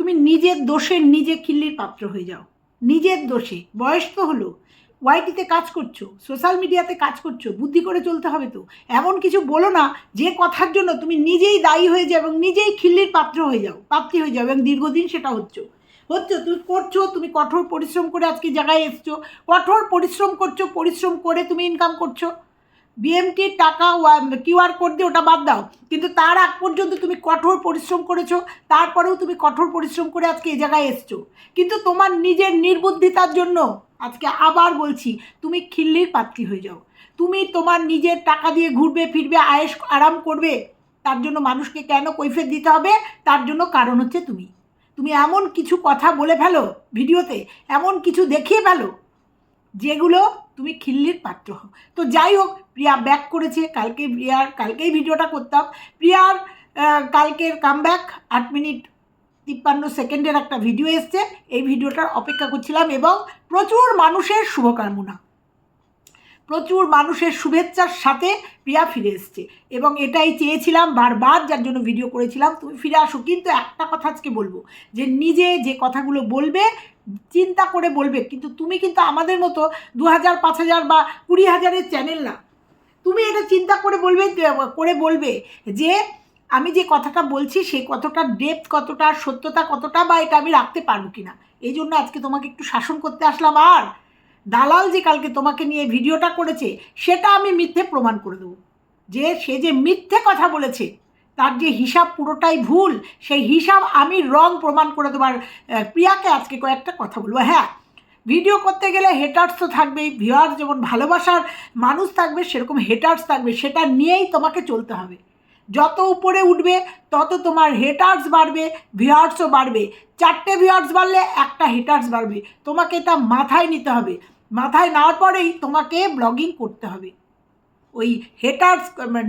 তুমি নিজের দোষে নিজে কিল্লির পাত্র হয়ে যাও। নিজের দোষে। বয়স তো হলো। ওয়াইটিতে কাজ করছ, সোশ্যাল মিডিয়াতে কাজ করছ, বুদ্ধি করে চলতে হবে তো। এমন কিছু বলো না যে কথার জন্য তুমি নিজেই দায়ী হয়ে যাও এবং নিজেই খিল্লির পাত্র হয়ে যাও পাত্রী হয়ে যাও এবং দীর্ঘদিন সেটা হচ্ছে। হচ্ছে, তুমি করছ, তুমি কঠোর পরিশ্রম করে আজকে জায়গায় এসছো। কঠোর পরিশ্রম করছ, পরিশ্রম করে তুমি ইনকাম করছ। বিএমটির টাকা কিউআর কোড দিয়ে ওটা বাদ দাও। কিন্তু তার আগ পর্যন্ত তুমি কঠোর পরিশ্রম করেছ, তারপরেও তুমি কঠোর পরিশ্রম করে আজকে এই জায়গায় এসছো। কিন্তু তোমার নিজের নির্বুদ্ধিতার জন্য আজকে আবার বলছি, তুমি খিল্লির পাত্রী হয়ে যাও। তুমি তোমার নিজের টাকা দিয়ে ঘুরবে, ফিরবে, আয়েস আরাম করবে, তার জন্য মানুষকে কেন কৈফের দিতে হবে? তার জন্য কারণ হচ্ছে তুমি। তুমি এমন কিছু কথা বলে ফেলো ভিডিওতে, এমন কিছু দেখিয়ে ফেলো, যেগুলো তুমি খিল্লির পাত্র হও। তো যাই হোক প্রিয়া ব্যাক করেছে। কালকে প্রিয়ার কালকেই ভিডিওটা করতাম। প্রিয়ার কালকের কামব্যাক আট মিনিট তিপ্পান্ন সেকেন্ডের একটা ভিডিও এসছে। এই ভিডিওটার অপেক্ষা করছিলাম এবং প্রচুর মানুষের শুভকামনা। প্রচুর মানুষের শুভেচ্ছার সাথে প্রিয়া ফিরে এসছে এবং এটাই চেয়েছিলাম বারবার, যার জন্য ভিডিও করেছিলাম। তুমি ফিরে আসো। কিন্তু একটা কথা আজকে বলব, যে নিজে যে কথাগুলো বলবে, চিন্তা করে বলবে। কিন্তু তুমি কিন্তু আমাদের মতো দু হাজার পাঁচ হাজার বা কুড়ি হাজারের চ্যানেল না। তুমি এটা চিন্তা করে বলবে করে বলবে যে আমি যে কথাটা বলছি সেই কতটা ডেপথ কতটা সত্যতা, কতটা বা এটা আমি রাখতে পারব কিনা। এই জন্য আজকে তোমাকে একটু শাসন করতে আসলাম। আর দালাল যে কালকে তোমাকে নিয়ে ভিডিওটা করেছে, সেটা আমি মিথ্যে প্রমাণ করে দেবো। যে সে যে মিথ্যে কথা বলেছে, তার যে হিসাব পুরোটাই ভুল, সেই হিসাব আমি রং প্রমাণ করে দেবার প্রিয়াকে আজকে কয়েকটা কথা বলব। হ্যাঁ ভিডিও করতে গেলে হেটার্স তো থাকবেই ভিউয়ার্স যেমন ভালোবাসার মানুষ থাকবে, সেরকম হেটার্স থাকবে, সেটা নিয়েই তোমাকে চলতে হবে। যত উপরে উঠবে, তত তোমার হেটার্স বাড়বে ভিউয়ার্সও বাড়বে। চারটে ভিউয়ার্স বাড়লে একটা হেটার্স বাড়বে। তোমাকে এটা মাথায় নিতে হবে। মাথায় নেওয়ার পরেই তোমাকে ব্লগিং করতে হবে। ওই হেটার্স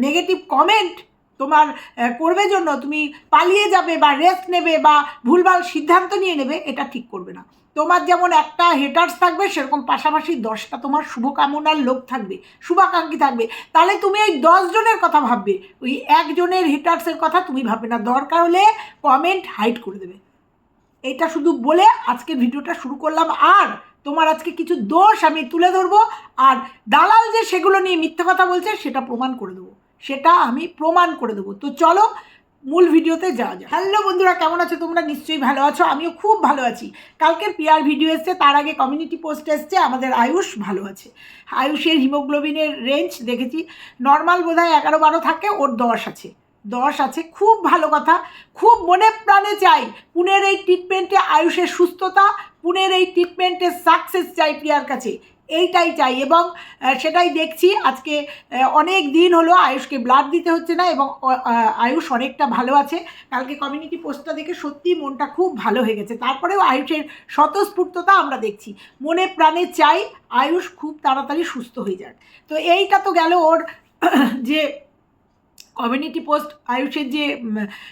নেগেটিভ কমেন্ট তোমার করবে জন্য তুমি পালিয়ে যাবে বা রেস্ট নেবে বা ভুলভাল সিদ্ধান্ত নিয়ে নেবে, এটা ঠিক করবে না। তোমার যেমন একটা হেটার্স থাকবে, সেরকম পাশাপাশি দশটা তোমার শুভকামনার লোক থাকবে, শুভাকাঙ্ক্ষী থাকবে। তাহলে তুমি এই দশ জনের কথা ভাববে, ওই একজনের হেটার্সের কথা তুমি ভাববে না। দরকার হলে কমেন্ট হাইড করে দেবে। এটা শুধু বলে আজকে ভিডিওটা শুরু করলাম। আর তোমার আজকে কিছু দোষ আমি তুলে ধরবো। আর দালাল যে সেগুলো নিয়ে মিথ্যে কথা বলছে, সেটা প্রমাণ করে দেবো। সেটা আমি প্রমাণ করে দেবো। তো চলো, মূল ভিডিওতে যাওয়া যায় হ্যালো বন্ধুরা, কেমন আছো তোমরা? নিশ্চয়ই ভালো আছো, আমিও খুব ভালো আছি। কালকের পিয়ার ভিডিও এসছে, তার আগে কমিউনিটি পোস্ট এসছে, আমাদের আয়ুষ ভালো আছে। আয়ুষের হিমোগ্লোবিনের রেঞ্জ দেখেছি নর্মাল বোধহয় এগারো বারো থাকে, ওর দশ আছে। দশ আছে, খুব ভালো কথা। খুব মনে প্রাণে চাই, পুনের এই ট্রিটমেন্টে আয়ুষের সুস্থতা, পুনের এই ট্রিটমেন্টে সাকসেস চাই প্রিয়ার কাছে। এইটাই চাই এবং সেটাই দেখছি আজকে অনেক দিন হলো আয়ুষকে ব্লাড দিতে হচ্ছে না এবং আয়ুষ অনেকটা ভালো আছে। কালকে কমিউনিটি পোস্টটা দেখে সত্যি মনটা খুব ভালো হয়ে গেছে। তারপরেও আয়ুষের স্বতঃস্ফূর্ততা আমরা দেখছি। মনে প্রাণে চাই আয়ুষ খুব তাড়াতাড়ি সুস্থ হয়ে যাক। তো এইটা তো গেল ওর যে কমিউনিটি পোস্ট আয়ুষের যে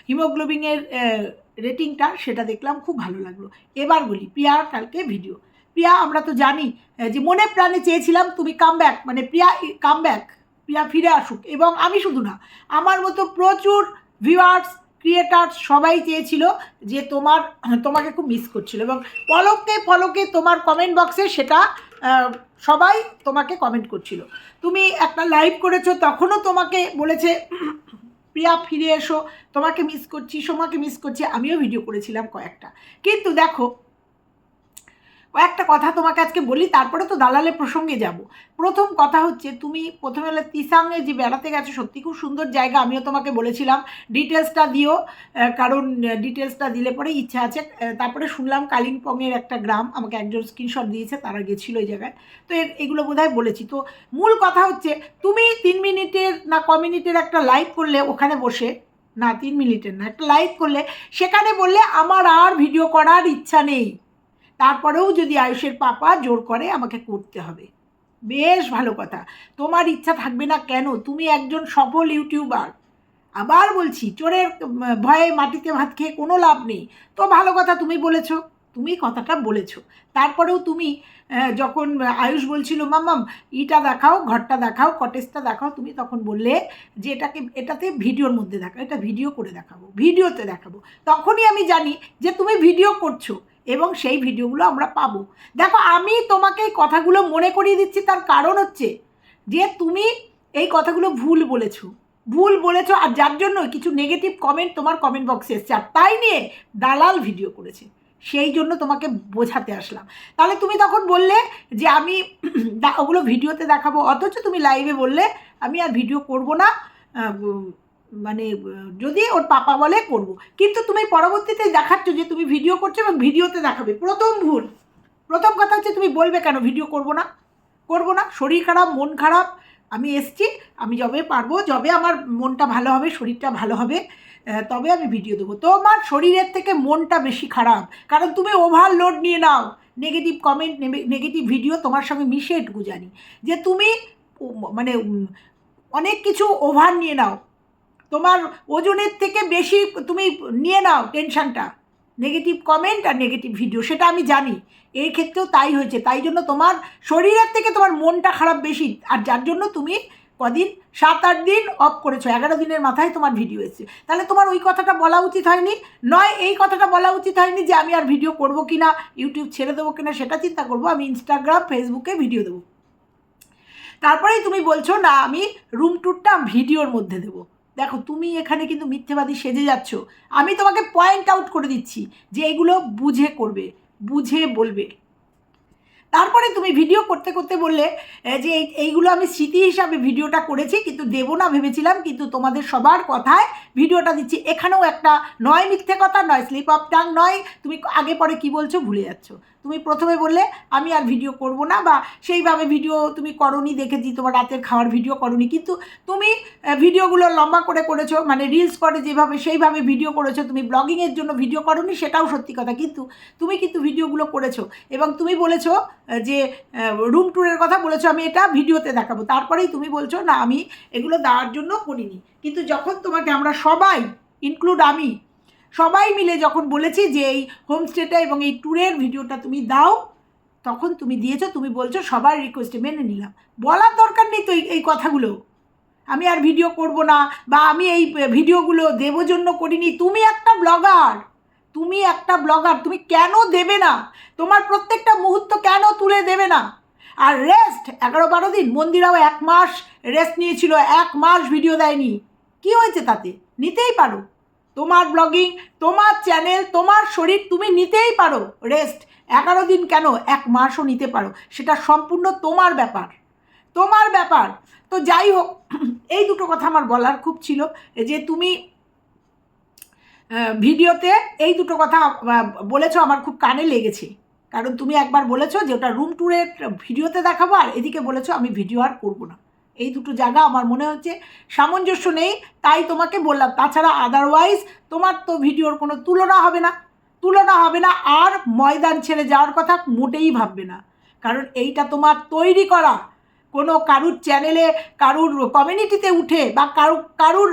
হিমোগ্লোবিনের রেটিংটা সেটা দেখলাম খুব ভালো লাগল। এবার বলি, প্রিয়ার কালকে ভিডিও প্রিয়া, আমরা তো জানি যে মনে প্রাণে চেয়েছিলাম তুমি কাম ব্যাক মানে প্রিয়া কাম ব্যাক প্রিয়া ফিরে আসুক। এবং আমি শুধু না, আমার মতো প্রচুর ভিউয়ার্স ক্রিয়েটার্স সবাই চেয়েছিল যে তোমার, তোমাকে খুব মিস করছিল। এবং পলকে পলকে তোমার কমেন্ট বক্সে সেটা সবাই তোমাকে কমেন্ট করছিল। তুমি একটা লাইভ করেছ, তখনও তোমাকে বলেছে, প্রিয়া ফিরে এসো, তোমাকে মিস করছি, সোমাকে মিস করছি, আমিও ভিডিও করেছিলাম কয়েকটা। কিন্তু দেখো কয়েকটা কথা তোমাকে আজকে বলি, তারপরে তো দালালের প্রসঙ্গে যাব। প্রথম কথা হচ্ছে, তুমি প্রথমে হলে তিসাংয়ে যে বেড়াতে গেছো, সত্যি খুব সুন্দর জায়গা, আমিও তোমাকে বলেছিলাম। ডিটেলসটা দিও কারণ ডিটেলসটা দিলে পরে ইচ্ছা আছে। তারপরে শুনলাম কালিম্পংয়ের একটা গ্রাম, আমাকে একজন স্ক্রিনশট দিয়েছে, তারা গেছিল ওই জায়গায়। তো এগুলো বোধহয় বলেছি। তো মূল কথা হচ্ছে, তুমি তিন মিনিটের না ক মিনিটের একটা লাইভ করলে ওখানে বসে, না তিন মিনিটের না, একটা লাইভ করলে, সেখানে বললে আমার আর ভিডিও করার ইচ্ছা নেই। তারপরেও যদি আয়ুষের পাপা জোর করে, আমাকে করতে হবে। বেশ ভালো কথা। তোমার ইচ্ছা থাকবে না কেন? তুমি একজন সফল ইউটিউবার। আবার বলছি, চোরের ভয়ে মাটিতে ভাত খেয়ে কোনো লাভ নেই। তো ভালো কথা তুমি বলেছ। তুমি কথাটা বলেছ। তারপরেও তুমি যখন আয়ুষ বলছিল, মাম্মাম, ইটা দেখাও, ঘরটা দেখাও কটেজটা দেখাও, তুমি তখন বললে যে, এটাকে, এটাতে ভিডিওর মধ্যে দেখাও, এটা ভিডিও করে দেখাবো, ভিডিওতে দেখাবো। তখনই আমি জানি যে, তুমি ভিডিও করছ। এবং সেই ভিডিওগুলো আমরা পাবো। দেখো, আমি তোমাকে এই কথাগুলো মনে করিয়ে দিচ্ছি, তার কারণ হচ্ছে যে তুমি এই কথাগুলো ভুল বলেছ। ভুল বলেছ, আর যার জন্য কিছু নেগেটিভ কমেন্ট তোমার কমেন্ট বক্সে এসছে, আর তাই নিয়ে দালাল ভিডিও করেছে। সেই জন্য তোমাকে বোঝাতে আসলাম। তাহলে তুমি তখন বললে যে আমি ওগুলো ভিডিওতে দেখাবো, অথচ তুমি লাইভে বললে, আমি আর ভিডিও করব না মানে যদি ওর পাপা বলে, করব। কিন্তু তুমি পরবর্তীতে দেখাচ্ছ যে তুমি ভিডিও করছ এবং ভিডিওতে দেখাবে। প্রথম ভুল। প্রথম কথা হচ্ছে তুমি বলবে কেন ভিডিও করব না? করব না। শরীর খারাপ, মন খারাপ। আমি এসছি, আমি যবে পারব, যবে আমার মনটা ভালো হবে, শরীরটা ভালো হবে তবে আমি ভিডিও দেবো। তোমার শরীরের থেকে মনটা বেশি খারাপ। কারণ তুমি ওভারলোড নিয়ে নাও। নেগেটিভ কমেন্ট নেগেটিভ ভিডিও তোমার সঙ্গে মিশে, এটুকু জানি। যে তুমি মানে অনেক কিছু ওভার নিয়ে নাও। তোমার ওজনের থেকে বেশি তুমি নিয়ে নাও টেনশনটা নেগেটিভ কমেন্ট আর নেগেটিভ ভিডিও সেটা আমি জানি। এই ক্ষেত্রেও তাই হয়েছে। তাই জন্য তোমার শরীরের থেকে তোমার মনটা খারাপ বেশি। আর যার জন্য তুমি কদিন? সাত, আট দিন অফ করেছ। এগারো দিনের মাথায় তোমার ভিডিও এসেছে। তাহলে তোমার ওই কথাটা বলা উচিত হয়নি। নয়, এই কথাটা বলা উচিত হয়নি যে আমি আর ভিডিও করব কি না ইউটিউব ছেড়ে দেবো কিনা, সেটা চিন্তা করব। আমি ইনস্টাগ্রাম ফেসবুকে ভিডিও দেবো। তারপরেই তুমি বলছো, না, আমি রুম ট্যুরটা ভিডিওর মধ্যে দেবো। দেখো, তুমি এখানে কিন্তু মিথ্যেবাদী সেজে যাচ্ছ। আমি তোমাকে পয়েন্ট আউট করে দিচ্ছি যে এগুলো বুঝে করবে, বুঝে বলবে। তারপরে তুমি ভিডিও করতে করতে বললে যে এই- এইগুলো আমি স্মৃতি হিসাবে ভিডিওটা করেছি, কিন্তু দেবো না ভেবেছিলাম, কিন্তু তোমাদের সবার কথায় ভিডিওটা দিচ্ছি। এখানেও একটা, নয় মিথ্যে কথা, নয় স্লিপ অফ টাং নয়, তুমি আগে পরে কি বলছো ভুলে যাচ্ছ। তুমি প্রথমে বললে, আমি আর ভিডিও করব না বা সেইভাবে ভিডিও তুমি করনি, দেখেছি তোমার রাতের খাওয়ার ভিডিও করনি। কিন্তু তুমি ভিডিওগুলো লম্বা করে করেছ মানে রিলস করে যেভাবে, সেইভাবে ভিডিও করেছ, তুমি ব্লগিংয়ের জন্য ভিডিও করনি, সেটাও সত্যি কথা। কিন্তু তুমি কিন্তু ভিডিওগুলো করেছ এবং তুমি বলেছ যে রুম ট্যুরের কথা বলেছ, আমি এটা ভিডিওতে দেখাবো। তারপরেই তুমি বলছো, না, আমি এগুলো দেওয়ার জন্য করিনি। কিন্তু যখন তোমাকে আমরা সবাই ইনক্লুড আমি সবাই মিলে যখন বলেছি যে এই হোমস্টেটা এবং এই ট্যুরের ভিডিওটা তুমি দাও, তখন তুমি দিয়েছ, তুমি বলছো, সবার রিকোয়েস্টে মেনে নিলাম। বলার দরকার নেই তো এই- কথাগুলো। আমি আর ভিডিও করব না, বা আমি এই ভিডিওগুলো দেবো জন্য করিনি। তুমি একটা ব্লগার তুমি একটা ব্লগার তুমি কেন দেবে না? তোমার প্রত্যেকটা মুহূর্ত কেন তুলে দেবে না? আর রেস্ট এগারো বারো দিন, মন্দিরাও এক মাস রেস্ট নিয়েছিল, এক মাস ভিডিও দেয়নি। কি হয়েছে তাতে? নিতেই পারো। তোমার ব্লগিং তোমার চ্যানেল তোমার শরীর তুমি নিতেই পারো। রেস্ট এগারো দিন কেন? এক মাসও নিতে পারো। সেটা সম্পূর্ণ তোমার ব্যাপার। তোমার ব্যাপার। তো যাই হোক, এই দুটো কথা আমার বলার খুব ছিল। যে তুমি ভিডিওতে এই দুটো কথা বলেছ আমার খুব কানে লেগেছে। কারণ তুমি একবার বলেছ যে ওটা রুম ট্যুরের ভিডিওতে দেখাবো, আর এদিকে বলেছ আমি ভিডিও আর করব না। এই দুটো জায়গা আমার মনে হচ্ছে সামঞ্জস্য নেই, তাই তোমাকে বললাম। তাছাড়া আদারওয়াইজ তোমার তো ভিডিওর কোনো তুলনা হবে না। তুলনা হবে না, আর ময়দান ছেড়ে যাওয়ার কথা মোটেই ভাববে না। কারণ এইটা তোমার তৈরি করা। কোনো কারুর চ্যানেলে কারুর কমিউনিটিতে উঠে বা কারু, কারুর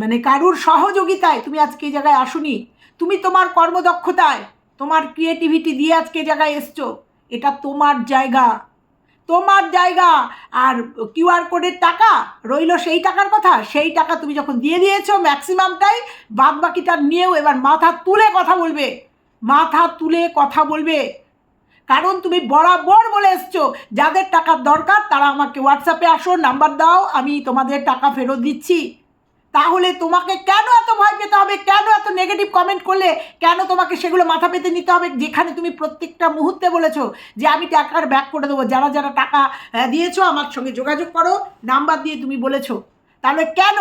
মানে কারুর সহযোগিতায় তুমি আজকে এই জায়গায় আসুনি। তুমি তোমার কর্মদক্ষতায়, তোমার ক্রিয়েটিভিটি দিয়ে আজকে জায়গায় এসছো। এটা তোমার জায়গা। তোমার জায়গা আর কিউআর কোডের টাকা রইল সেই টাকার কথা, সেই টাকা তুমি যখন দিয়ে দিয়েছ ম্যাক্সিমামটাই বাদ বাকিটা নিয়েও এবার মাথা তুলে কথা বলবে, মাথা তুলে কথা বলবে। কারণ তুমি বরাবর বলে এসছো, যাদের টাকার দরকার তারা আমাকে হোয়াটসঅ্যাপে আসো, নাম্বার দাও, আমি তোমাদের টাকা ফেরত দিচ্ছি। তাহলে তোমাকে কেন এত ভয় পেতে হবে? কেন এত নেগেটিভ কমেন্ট করলে? কেন তোমাকে সেগুলো মাথা পেতে নিতে হবে? যেখানে তুমি প্রত্যেকটা মুহূর্তে বলেছ যে আমি টাকার ব্যাক করে দেবো। যারা যারা টাকা দিয়েছ, আমার সঙ্গে যোগাযোগ করো। নাম্বার দিয়ে তুমি বলেছ। তাহলে কেন?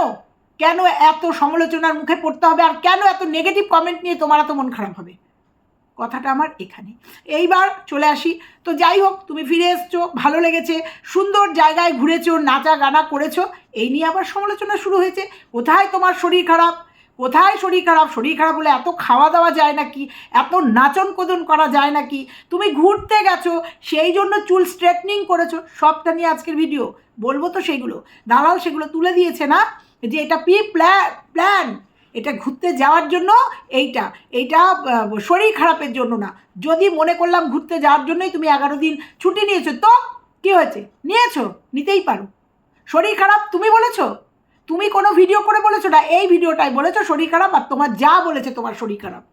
কেন এত সমালোচনার মুখে পড়তে হবে? আর কেন এত নেগেটিভ কমেন্ট নিয়ে তোমার এত মন খারাপ হবে? কথাটা আমার এখানে। এইবার চলে আসি। তো যাই হোক, তুমি ফিরে এসছো, ভালো লেগেছে, সুন্দর জায়গায় ঘুরেছো নাচা গানা করেছ, এই নিয়ে আবার সমালোচনা শুরু হয়েছে। কোথায় তোমার শরীর খারাপ? কোথায় শরীর খারাপ? শরীর খারাপ হলে এত খাওয়া দাওয়া যায় নাকি? এত নাচন কোদন করা যায় নাকি? তুমি ঘুরতে গেছো, সেই জন্য চুল স্ট্রেটনিং করেছ, সবটা নিয়ে আজকের ভিডিও। বলব তো সেগুলো। দালাল সেগুলো তুলে দিয়েছে না? যে এটা পি প্ল্যান প্ল্যান। এটা ঘুরতে যাওয়ার জন্য এইটা এইটা শরীর খারাপের জন্য না। যদি মনে করলাম ঘুরতে যাওয়ার জন্যই তুমি এগারো দিন ছুটি নিয়েছো, তো কি হয়েছে? নিয়েছো, নিতেই পারো। শরীর খারাপ, তুমি বলেছ? তুমি কোনো ভিডিও করে বলেছ না, এই ভিডিওটাই বলেছ শরীর খারাপ আর তোমার যা বলেছে তোমার শরীর খারাপ।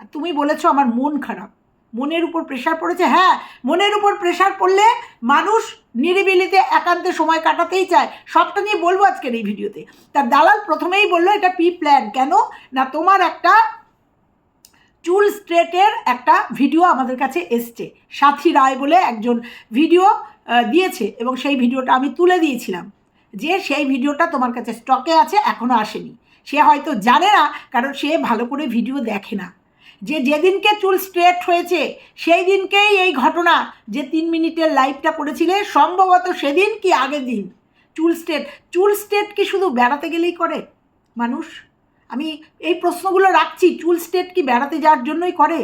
আর তুমি বলেছ আমার মন খারাপ। মনের উপর প্রেশার পড়েছে হ্যাঁ মনের উপর প্রেশার পড়লে মানুষ নিরিবিলিতে একান্তে সময় কাটাতেই চায়। সবটা নিয়ে বলব আজকের এই ভিডিওতে। তার দালাল প্রথমেই বলল, এটা পি প্ল্যান কেন? না, তোমার একটা চুল স্ট্রেটের একটা ভিডিও আমাদের কাছে এসছে। সাথী রায় বলে একজন ভিডিও দিয়েছে এবং সেই ভিডিওটা আমি তুলে দিয়েছিলাম। যে সেই ভিডিওটা তোমার কাছে স্টকে আছে এখনও আসেনি। সে হয়তো জানে না, কারণ সে ভালো করে ভিডিও দেখে না। যে যেদিনকে চুল স্ট্রেট হয়েছে, সেই দিনকেই এই ঘটনা যে তিন মিনিটের লাইভটা করেছিলে, সম্ভবত সেদিন কি আগের দিন। চুল স্ট্রেট চুল স্ট্রেট কি শুধু বেড়াতে গেলেই করে মানুষ? আমি এই প্রশ্নগুলো রাখছি, চুল স্টেট কি বেড়াতে যাওয়ার জন্যই করে?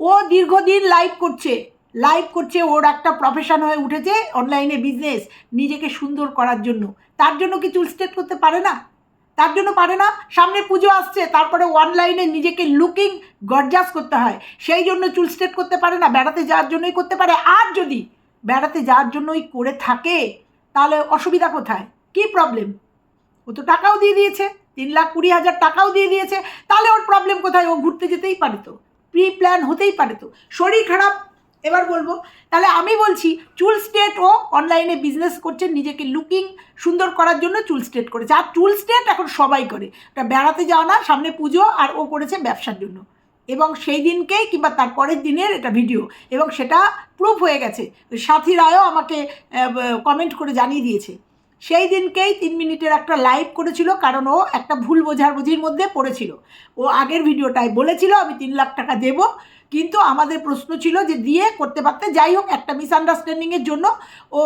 ও দীর্ঘদিন লাইভ করছে লাইভ করছে, ওর একটা প্রফেশন হয়ে উঠেছে অনলাইনে বিজনেস নিজেকে সুন্দর করার জন্য। তার জন্য কি চুল স্টেট করতে পারে না? তার জন্য পারে না। সামনে পুজো আসছে, তারপরে অনলাইনে নিজেকে লুকিং গর্জাস করতে হয়। সেই জন্য চুল স্ট্রেট করতে পারে না, বেড়াতে যাওয়ার জন্যই করতে পারে। আর যদি বেড়াতে যাওয়ার জন্যই করে থাকে, তাহলে অসুবিধা কোথায়? কী প্রবলেম ও তো টাকাও দিয়ে দিয়েছে, তিন লাখ কুড়ি হাজার টাকাও দিয়ে দিয়েছে। তাহলে ওর প্রবলেম কোথায়? ও ঘুরতে যেতেই পারে তো। প্রি প্ল্যান হতেই পারে তো। শরীর খারাপ এবার বলব, তাহলে আমি বলছি, চুল স্টেট ও অনলাইনে বিজনেস করছে নিজেকে লুকিং সুন্দর করার জন্য চুল স্টেট করেছে আর চুল স্টেট এখন সবাই করে। ওটা বেড়াতে যাওয়া না, সামনে পুজো আর ও করেছে ব্যবসার জন্য। এবং সেই দিনকেই কিংবা তার পরের দিনের এটা ভিডিও এবং সেটা প্রুফ হয়ে গেছে। সাথী রায়ও আমাকে কমেন্ট করে জানিয়ে দিয়েছে। সেই দিনকেই তিন মিনিটের একটা লাইভ করেছিল, কারণ ও একটা ভুল বোঝাবুঝির মধ্যে পড়েছিল। ও আগের ভিডিওটায় বলেছিল, আমি তিন লাখ টাকা দেব কিন্তু আমাদের প্রশ্ন ছিল যে দিয়ে করতে পারতে, যাই হোক, একটা মিসআন্ডারস্ট্যান্ডিংয়ের জন্য ও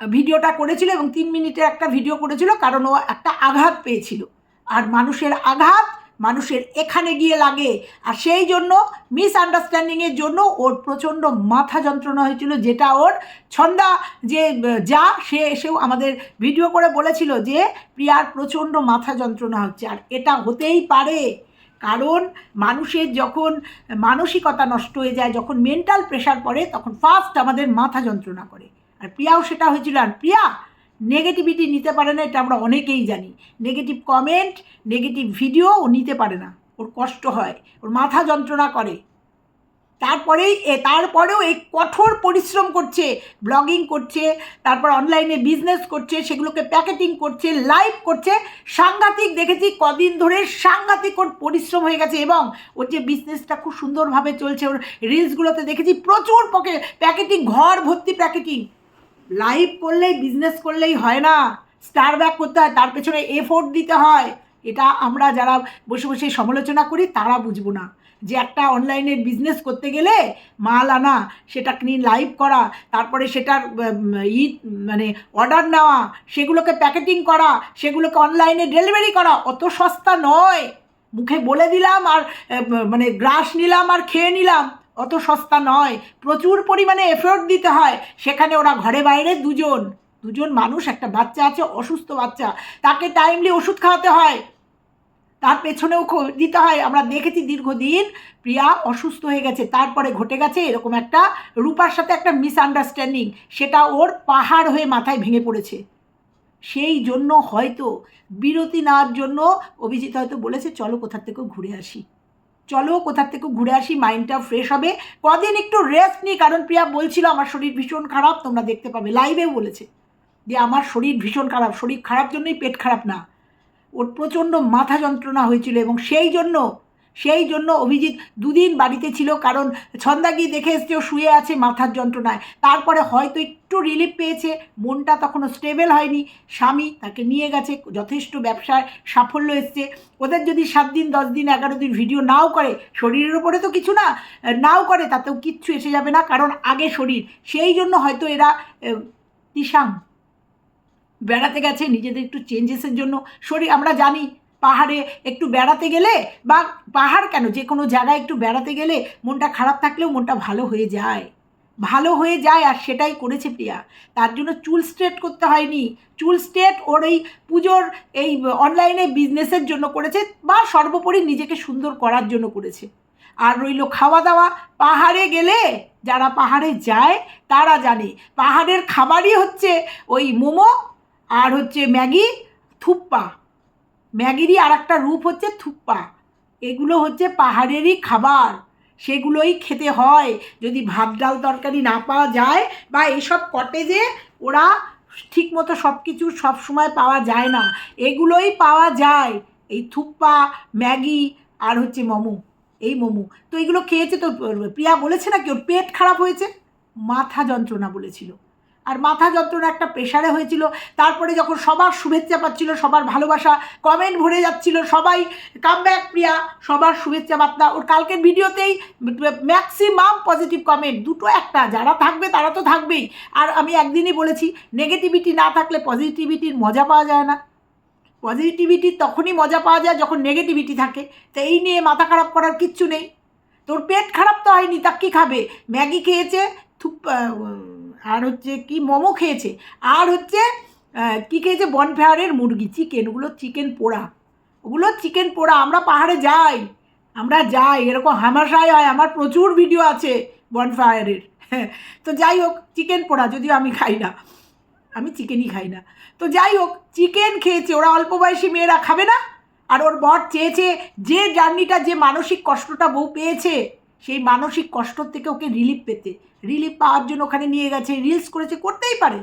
ভিডিওটা করেছিল এবং তিন মিনিটের একটা ভিডিও করেছিল, কারণ ও একটা আঘাত পেয়েছিল। আর মানুষের আঘাত মানুষের এখানে গিয়ে লাগে। আর সেই জন্য মিসআন্ডারস্ট্যান্ডিংয়ের জন্য ওর প্রচণ্ড মাথা যন্ত্রণা হয়েছিল, যেটা ওর ছন্দা যে, যা, সে এসেও আমাদের ভিডিও করে বলেছিল যে, প্রিয়ার প্রচণ্ড মাথা যন্ত্রণা হচ্ছে। আর এটা হতেই পারে। কারণ মানুষের যখন মানসিকতা নষ্ট হয়ে যায়, যখন মেন্টাল প্রেশার পড়ে, তখন ফার্স্ট আমাদের মাথা যন্ত্রণা করে। আর প্রিয়াও সেটা হয়েছিল। আর প্রিয়া নেগেটিভিটি নিতে পারে না, এটা আমরা অনেকেই জানি। নেগেটিভ কমেন্ট নেগেটিভ ভিডিও ও নিতে পারে না। ওর কষ্ট হয়, ওর মাথা যন্ত্রণা করে। তারপরেই, এ, তারপরেও এই কঠোর পরিশ্রম করছে ব্লগিং করছে, তারপর অনলাইনে বিজনেস করছে, সেগুলোকে প্যাকেটিং করছে লাইভ করছে। সাংঘাতিক দেখেছি, কদিন ধরে সাংঘাতিক ওর পরিশ্রম হয়ে গেছে এবং ওর যে বিজনেসটা খুব সুন্দরভাবে চলছে, ওর রিলসগুলোতে দেখেছি, প্রচুর পকে প্যাকেটিং ঘর ভর্তি প্যাকেটিং লাইভ করলেই বিজনেস করলেই হয় না। স্টার ব্যাক করতে হয়, তার পেছনে এফোর্ট দিতে হয়। এটা আমরা যারা বসে বসে সমালোচনা করি, তারা বুঝব না। যে একটা অনলাইনের বিজনেস করতে গেলে মাল আনা, সেটা নিয়ে লাইভ করা, তারপরে সেটার ই মানে অর্ডার নেওয়া, সেগুলোকে প্যাকেটিং করা, সেগুলোকে অনলাইনে ডেলিভারি করা, অত সস্তা নয়। মুখে বলে দিলাম আর মানে গ্রাস নিলাম আর খেয়ে নিলাম, অত সস্তা নয়। প্রচুর পরিমাণে এফোর্ট দিতে হয়। সেখানে ওরা ঘরে বাইরে দুজন দুজন মানুষ, একটা বাচ্চা আছে, অসুস্থ বাচ্চা, তাকে টাইমলি ওষুধ খাওয়াতে হয়। তার পেছনেও দিতে হয়। আমরা দেখেছি দীর্ঘদিন প্রিয়া অসুস্থ হয়ে গেছে। তারপরে ঘটে গেছে এরকম একটা রূপার সাথে একটা মিসআন্ডারস্ট্যান্ডিং সেটা ওর পাহাড় হয়ে মাথায় ভেঙে পড়েছে। সেই জন্য হয়তো, বিরতি নেওয়ার জন্য অভিজিৎ হয়তো বলেছে, চলো কোথার থেকেও ঘুরে আসি। চলো কোথার থেকে ঘুরে আসি মাইন্ডটা ফ্রেশ হবে। কদিন একটু রেস্ট নিই, কারণ প্রিয়া বলছিল, আমার শরীর ভীষণ খারাপ, তোমরা দেখতে পাবে। লাইভেও বলেছে যে, আমার শরীর ভীষণ খারাপ, শরীর খারাপ জন্যই পেট খারাপ না। ওর প্রচণ্ড মাথা যন্ত্রণা হয়েছিল এবং সেই জন্য সেই জন্য অভিজিৎ দুদিন বাড়িতে ছিল কারণ ছন্দা গিয়ে দেখে এসছে ও শুয়ে আছে মাথার যন্ত্রণায়। তারপরে হয়তো একটু রিলিফ পেয়েছে, মনটা তখনও স্টেবল হয়নি, স্বামী তাকে নিয়ে গেছে, যথেষ্ট ব্যবসায় সাফল্য এসছে। ওদের যদি সাত দিন, দশ দিন, এগারো দিন ভিডিও নাও করে, শরীরের ওপরে তো কিছু না, নাও করে তাতেও কিচ্ছু এসে যাবে না কারণ আগে শরীর। সেই জন্য হয়তো এরা তিসাং বেড়াতে গেছে, নিজেদের একটু চেঞ্জেসের জন্য। শরীর, আমরা জানি পাহাড়ে একটু বেড়াতে গেলে বা পাহাড় কেন? যে কোনো জায়গায় একটু বেড়াতে গেলে মনটা খারাপ থাকলেও মনটা ভালো হয়ে যায়। ভালো হয়ে যায় আর সেটাই করেছে প্রিয়া। তার জন্য চুল স্ট্রেট করতে হয়নি। চুল স্ট্রেট ওর এই পুজোর এই অনলাইনে বিজনেসের জন্য করেছে বা সর্বোপরি নিজেকে সুন্দর করার জন্য করেছে। আর রইল খাওয়া দাওয়া পাহাড়ে গেলে যারা পাহাড়ে যায়, তারা জানে। পাহাড়ের খাবারই হচ্ছে ওই মোমো আর হচ্ছে ম্যাগি থুপ্পা। ম্যাগিরই আর একটা রূপ হচ্ছে থুপ্পা। এগুলো হচ্ছে পাহাড়েরই খাবার। সেগুলোই খেতে হয়। যদি ভাত, ডাল, তরকারি না পাওয়া যায় বা এইসব কটেজে ওরা ঠিকমতো সব কিছু সবসময় পাওয়া যায় না। এগুলোই পাওয়া যায়। এই থুপ্পা, ম্যাগি আর হচ্ছে মোমো। এই মোমো। তো এগুলো খেয়েছে তো, প্রিয়া বলেছে না কি ওর পেট খারাপ হয়েছে? মাথা যন্ত্রণা বলেছিল। আর মাথা যন্ত্রণা একটা প্রেশারে হয়েছিল। তারপরে যখন সবার শুভেচ্ছা পাচ্ছিল, সবার ভালোবাসা কমেন্ট ভরে যাচ্ছিল, সবাই কাম ব্যাক প্রিয়া, সবার শুভেচ্ছা বার্তা। ওর কালকের ভিডিওতেই ম্যাক্সিমাম পজিটিভ কমেন্ট দুটো একটা, যারা থাকবে তারা তো থাকবেই। আর আমি একদিনই বলেছি নেগেটিভিটি না থাকলে পজিটিভিটির মজা পাওয়া যায় না। পজিটিভিটি তখনই মজা পাওয়া যায় যখন নেগেটিভিটি থাকে। তো এই নিয়ে মাথা খারাপ করার কিচ্ছু নেই। তোর পেট খারাপ তো হয়নি, তা কী খাবে? ম্যাগি খেয়েছে, থুপ আর হচ্ছে কি মোমো খেয়েছে? আর হচ্ছে কি খেয়েছে? বনফেয়ারের মুরগি চিকেন ওগুলো চিকেন পোড়া। ওগুলো চিকেন পোড়া, আমরা পাহাড়ে যাই। আমরা যাই, এরকম হামাশাই হয়, আমার প্রচুর ভিডিও আছে বনফায়ারের তো যাই হোক চিকেন পোড়া, যদিও আমি খাই না। আমি চিকেনই খাই না। তো যাই হোক চিকেন খেয়েছে, ওরা অল্প বয়সী মেয়েরা খাবে না? আর ওর বর চেয়েছে, যে জার্নিটা যে মানসিক কষ্টটা বউ পেয়েছে, সেই মানসিক কষ্ট থেকে ওকে রিলিফ পেতে। রিলিফ পাওয়ার জন্য ওখানে নিয়ে গেছে রিলস করেছে, করতেই পারে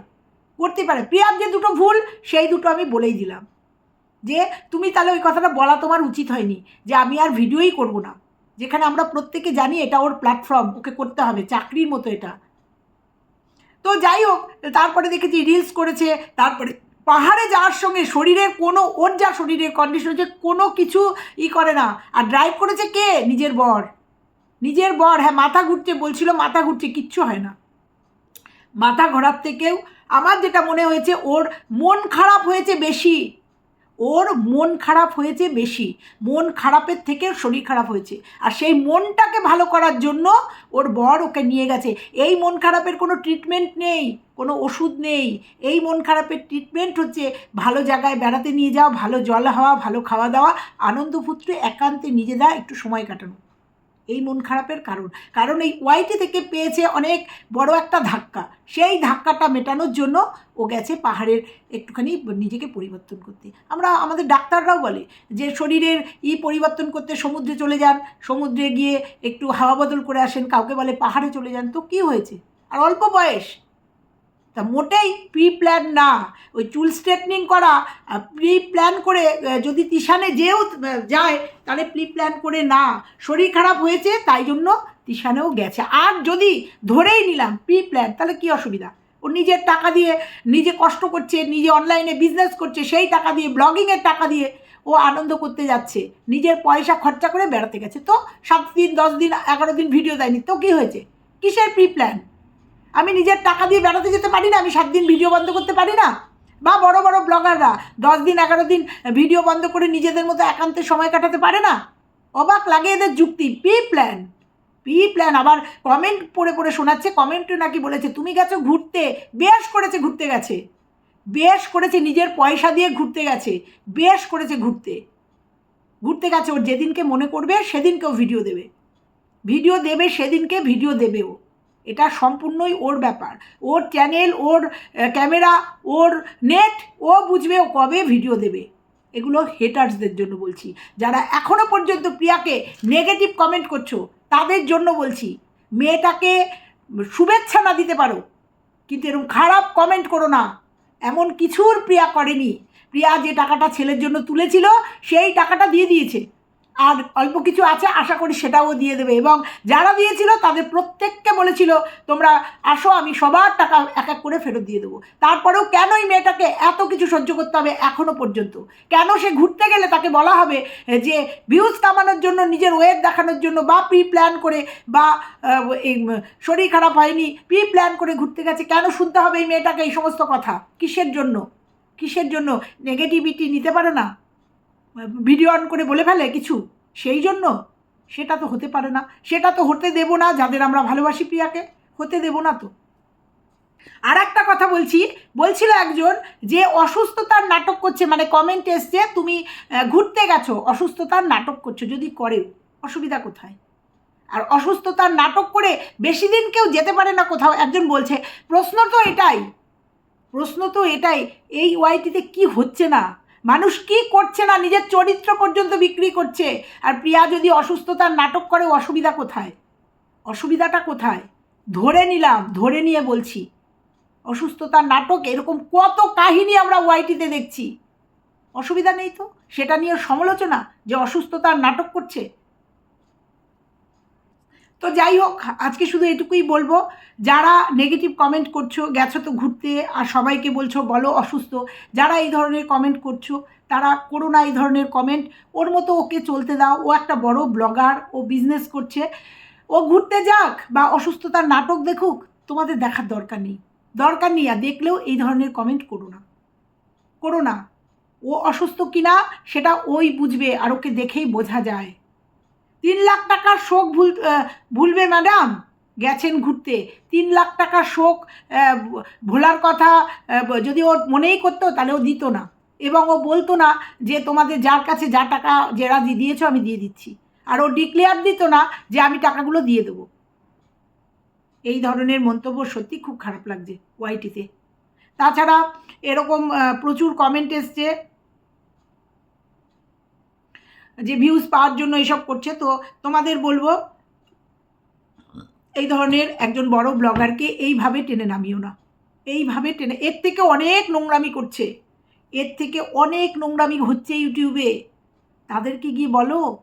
করতেই পারে। প্রিয়ার যে দুটো ভুল, সেই দুটো আমি বলেই দিলাম। যে তুমি তাহলে ওই কথাটা বলা তোমার উচিত হয়নি, যে আমি আর ভিডিওই করব না। যেখানে আমরা প্রত্যেকে জানি এটা ওর প্ল্যাটফর্ম ওকে করতে হবে, চাকরির মতো এটা। তো যাই হোক, তারপরে দেখেছি রিলস করেছে, তারপরে পাহাড়ে যাওয়ার সঙ্গে শরীরের কোনো, ওর যা শরীরের কন্ডিশন হচ্ছে, কোনো কিছু ই করে না। আর ড্রাইভ করেছে কে? নিজের বর। নিজের বর হ্যাঁ মাথা ঘুরছে বলছিল, মাথা ঘুরছে কিচ্ছু হয় না। মাথা ঘোরার থেকেও আমার যেটা মনে হয়েছে, ওর মন খারাপ হয়েছে বেশি। ওর মন খারাপ হয়েছে বেশি। মন খারাপের থেকে শরীর খারাপ হয়েছে। আর সেই মনটাকে ভালো করার জন্য ওর বর ওকে নিয়ে গেছে। এই মন খারাপের কোনো ট্রিটমেন্ট নেই, কোনো ওষুধ নেই। এই মন খারাপের ট্রিটমেন্ট হচ্ছে ভালো জায়গায় বেড়াতে নিয়ে যাওয়া, ভালো জল হাওয়া, ভালো খাওয়া দাওয়া আনন্দপুত্রে একান্তে নিজে দেওয়া একটু সময় কাটানো। এই মন খারাপের কারণ। কারণ এই ওয়াইটি থেকে পেয়েছে অনেক বড় একটা ধাক্কা। সেই ধাক্কাটা মেটানোর জন্য ও গেছে পাহাড়ের একটুখানি নিজেকে পরিবর্তন করতে। আমরা, আমাদের ডাক্তাররাও বলে যে শরীরের ই পরিবর্তন করতে সমুদ্রে চলে যান, সমুদ্রে গিয়ে একটু হাওয়া বদল করে আসেন, কাউকে বলে পাহাড়ে চলে যান। তো কী হয়েছে? আর অল্প বয়স। তা মোটেই প্রি প্ল্যান না। ওই চুল স্ট্রেটনিং করা প্রি প্ল্যান করে যদি তিশানে যেও যায়, তাহলে প্রি প্ল্যান করে না। শরীর খারাপ হয়েছে, তাই জন্য তিশানেও গেছে। আর যদি ধরেই নিলাম প্রি প্ল্যান তাহলে কী অসুবিধা? ও নিজের টাকা দিয়ে নিজে কষ্ট করছে, নিজে অনলাইনে বিজনেস করছে, সেই টাকা দিয়ে ব্লগিংয়ের টাকা দিয়ে ও আনন্দ করতে যাচ্ছে। নিজের পয়সা খরচা করে বেড়াতে গেছে। তো সাত দিন, দশ দিন, এগারো দিন ভিডিও দেয়নি। তো কী হয়েছে? কিসের প্রি প্ল্যান আমি নিজের টাকা দিয়ে বেড়াতে যেতে পারি না, আমি সাত দিন ভিডিও বন্ধ করতে পারি না। বা বড় বড় ব্লগাররা দশ দিন, এগারো দিন ভিডিও বন্ধ করে নিজেদের মতো একান্তে সময় কাটাতে পারে না। অবাক লাগে এদের যুক্তি। P plan. P plan. আবার কমেন্ট পড়ে পড়ে শোনাচ্ছে, কমেন্টে নাকি বলেছে, তুমি গেছো ঘুরতে। বেশ করেছে ঘুরতে গেছে। বেশ করেছে, নিজের পয়সা দিয়ে ঘুরতে গেছে। বেশ করেছে ঘুরতে। ঘুরতে গেছে, ওর যেদিনকে মনে করবে সেদিনকেও ভিডিও দেবে। ভিডিও দেবে, সেদিনকে ভিডিও দেবেও এটা সম্পূর্ণই ওর ব্যাপার। ওর চ্যানেল ওর ক্যামেরা ওর নেট ও বুঝবে ও কবে ভিডিও দেবে। এগুলো হেটার্সদের জন্য বলছি। যারা এখনও পর্যন্ত প্রিয়াকে নেগেটিভ কমেন্ট করছ, তাদের জন্য বলছি, মেয়েটাকে শুভেচ্ছা না দিতে পারো। কিন্তু এরকম খারাপ কমেন্ট করো না। এমন কিছুর প্রিয়া করেনি। প্রিয়া যে টাকাটা ছেলের জন্য তুলেছিল, সেই টাকাটা দিয়ে দিয়েছে। আর অল্প কিছু আছে, আশা করি সেটাও দিয়ে দেবে। এবং যারা দিয়েছিল, তাদের প্রত্যেককে বলেছিল, তোমরা আসো, আমি সবার টাকা এক এক করে ফেরত দিয়ে দেবো। তারপরেও কেন এই মেয়েটাকে এত কিছু সহ্য করতে হবে এখনও পর্যন্ত? কেন সে ঘুরতে গেলে তাকে বলা হবে যে, ভিউজ কামানোর জন্য, নিজের ওয়েব দেখানোর জন্য বা প্রি প্ল্যান করে বা এই, শরীর খারাপ হয়নি প্রি প্ল্যান করে ঘুরতে গেছে, কেন শুনতে হবে এই মেয়েটাকে? এই সমস্ত কথা। কিসের জন্য? কিসের জন্য? নেগেটিভিটি নিতে পারে না? ভিডিও অন করে বলে ফেলে কিছু? সেই জন্য? সেটা তো হতে পারে না। সেটা তো হতে দেব না, যাদের আমরা ভালোবাসি প্রিয়াকে। হতে দেবো না তো। আর একটা কথা বলছি। বলছিল একজন যে অসুস্থতার নাটক করছে মানে কমেন্ট এসছে, তুমি ঘুরতে গেছো, অসুস্থতার নাটক করছ, যদি করে অসুবিধা কোথায়? আর অসুস্থতার নাটক করে বেশি দিন কেউ যেতে পারে না কোথাও। একজন বলছে, প্রশ্ন তো এটাই, প্রশ্ন তো এটাই, এই ওয়াইটিতে কি হচ্ছে না? মানুষ কি করছে না নিজের চরিত্র পর্যন্ত বিক্রি করছে? আর প্রিয়া যদি অসুস্থতার নাটক করে, অসুবিধা কোথায়? অসুবিধাটা কোথায়? ধরে নিলাম, ধরে নিয়ে বলছি। অসুস্থতার নাটক, এরকম কত কাহিনী আমরা ওয়াইটিতে দেখছি। অসুবিধা নেই তো? সেটা নিয়ে সমালোচনা যে অসুস্থতার নাটক করছে? তো যাই হোক, আজকে শুধু এটুকুই বলব, যারা নেগেটিভ কমেন্ট করছ, গেছো তো ঘুরতে, আর সবাইকে বলছো, বলো অসুস্থ, যারা এই ধরনের কমেন্ট করছ, তারা করো না এই ধরনের কমেন্ট ওর মতো ওকে চলতে দাও, ও একটা বড় ব্লগার ও বিজনেস করছে, ও ঘুরতে যাক, বা অসুস্থতার নাটক দেখুক, তোমাদের দেখার দরকার নেই দরকার নেই, আর দেখলেও এই ধরনের কমেন্ট করো না করো না, ও অসুস্থ কিনা, সেটা ওই বুঝবে, আর ওকে দেখেই বোঝা যায়। তিন লাখ টাকার শোক ভুল ভুলবে ম্যাডাম গেছেন ঘুরতে। তিন লাখ টাকার শোক ভোলার কথা যদি ওর মনেই করতো, তাহলে ও দিত না। এবং ও বলতো না যে, তোমাদের যার কাছে যা টাকা যেরা দিয়েছ, আমি দিয়ে দিচ্ছি। আর ও ডিক্লেয়ার দিত না যে, আমি টাকাগুলো দিয়ে দেবো। এই ধরনের মন্তব্য সত্যি খুব খারাপ লাগছে ওয়াইটিতে তাছাড়া এরকম প্রচুর কমেন্ট এসছে। যে ভিউজ পাওয়ার জন্য এসব করছে, তো তোমাদের বলব, এই ধরনের একজন বড় ব্লগারকে এইভাবে টেনে নামিও না। এইভাবে টেনে, এর থেকে অনেক নোংরামি করছে। এর থেকে অনেক নোংরামি হচ্ছে ইউটিউবে। তাদেরকে গিয়ে বলো,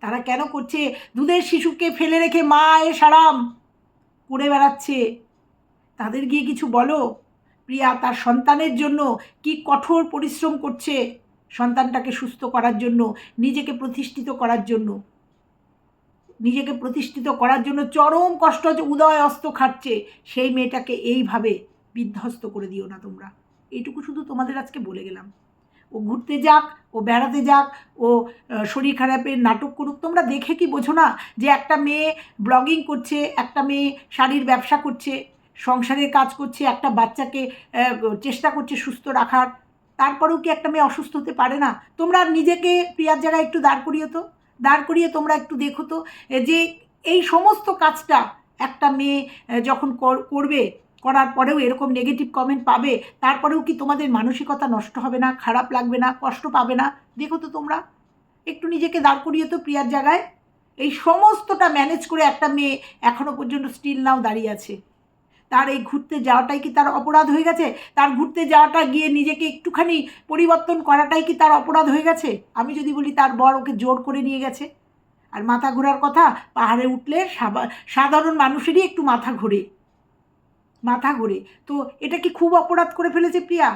তারা কেন করছে? দুধের শিশুকে ফেলে রেখে মা এ সারাম করে বেড়াচ্ছে। তাদের গিয়ে কিছু বলো। প্রিয়া তার সন্তানের জন্য কি কঠোর পরিশ্রম করছে? সন্তানটাকে সুস্থ করার জন্য, নিজেকে প্রতিষ্ঠিত করার জন্য। নিজেকে প্রতিষ্ঠিত করার জন্য চরম কষ্ট উদয় অস্ত খাচ্ছে সেই মেয়েটাকে এইভাবে বিধ্বস্ত করে দিও না তোমরা। এইটুকু শুধু তোমাদের আজকে বলে গেলাম। ও ঘুরতে যাক, ও বেড়াতে যাক, ও শরীর খারাপের নাটক করুক। তোমরা দেখে কি বোঝো না যে একটা মেয়ে ব্লগিং করছে, একটা মেয়ে শাড়ির ব্যবসা করছে, সংসারের কাজ করছে, একটা বাচ্চাকে চেষ্টা করছে সুস্থ রাখার। তারপরেও কি একটা মেয়ে অসুস্থ হতে পারে না? তোমরা নিজেকে প্রিয়ার জায়গায় একটু দাঁড় করিয়ে তো, দাঁড় করিয়ে তোমরা একটু দেখো তো যে এই সমস্ত কাজটা একটা মেয়ে যখন কর- করবে, করার পরেও এরকম নেগেটিভ কমেন্ট পাবে, তারপরেও কি তোমাদের মানসিকতা নষ্ট হবে না, খারাপ লাগবে না, কষ্ট পাবে না? দেখো তো তোমরা। একটু নিজেকে দাঁড় করিয়ে তো প্রিয়ার জায়গায়। এই সমস্তটা ম্যানেজ করে একটা মেয়ে এখনও পর্যন্ত স্টিল নাও দাঁড়িয়ে আছে। তার এই ঘুরতে যাওয়াটাই কি তার অপরাধ হয়ে গেছে? তার ঘুরতে যাওয়াটা গিয়ে নিজেকে একটুখানি পরিবর্তন করাটাই কি তার অপরাধ হয়ে গেছে? আমি যদি বলি তার বর ওকে জোর করে নিয়ে গেছে। আর মাথা ঘোরার কথা, পাহাড়ে উঠলে সাধারণ মানুষেরই একটু মাথা ঘোরে। মাথা ঘোরে। তো এটা কি খুব অপরাধ করে ফেলেছে প্রিয়া?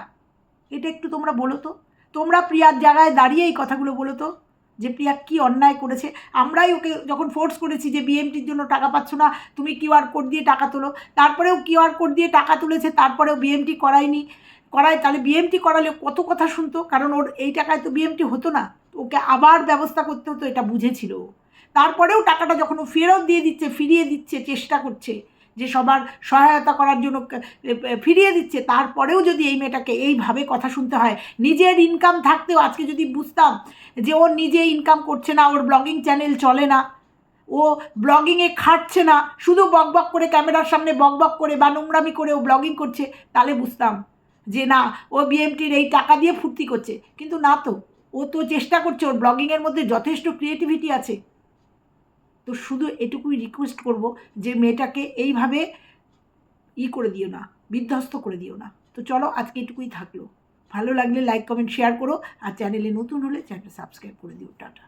এটা একটু তোমরা বলো তো। তোমরা প্রিয়ার জায়গায় দাঁড়িয়ে এই কথাগুলো বলো তো। যে প্রিয়া কি অন্যায় করেছে। আমরাই ওকে যখন ফোর্স করেছি যে বিএমটির জন্য টাকা পাচ্ছ না, তুমি কিউআর কোড দিয়ে টাকা তোলো। তারপরেও কিউআর কোড দিয়ে টাকা তুলেছে, তারপরেও বিএমটি করায়নি। করায়, তাহলে বিএমটি করালে কত কথা শুনতো? কারণ ওর এই টাকায় তো বিএমটি হতো না। ওকে আবার ব্যবস্থা করতে হতো, এটা বুঝেছিল তারপরেও টাকাটা যখন ও ফেরত দিয়ে দিচ্ছে, ফিরিয়ে দিচ্ছে, চেষ্টা করছে যে সবার সহায়তা করার জন্য ফিরিয়ে দিচ্ছে, তারপরেও যদি এই মেয়েটাকে এইভাবে কথা শুনতে হয়, নিজের ইনকাম থাকতেও আজকে যদি বুঝতাম যে ও নিজে ইনকাম করছে না, ওর ব্লগিং চ্যানেল চলে না, ও ব্লগিংয়ে খাটছে না, শুধু বকবক করে ক্যামেরার সামনে বকবক করে বা নোংরামি করে ও ব্লগিং করছে, তাহলে বুঝতাম যে না, ও বিএমটির এই টাকা দিয়ে ফুর্তি করছে। কিন্তু না তো, ও তো চেষ্টা করছে, ওর ব্লগিংয়ের মধ্যে যথেষ্ট ক্রিয়েটিভিটি আছে। তো শুধু এটুকুই রিকোয়েস্ট করব যে মেয়েটাকে এইভাবে ই করে দিও না, বিধ্বস্ত করে দিও না। তো চলো আজকে এটুকুই থাকল। ভালো লাগলে লাইক কমেন্ট শেয়ার করো। আর চ্যানেলে নতুন হলে চ্যানেল সাবস্ক্রাইব করে দিও। টাটা।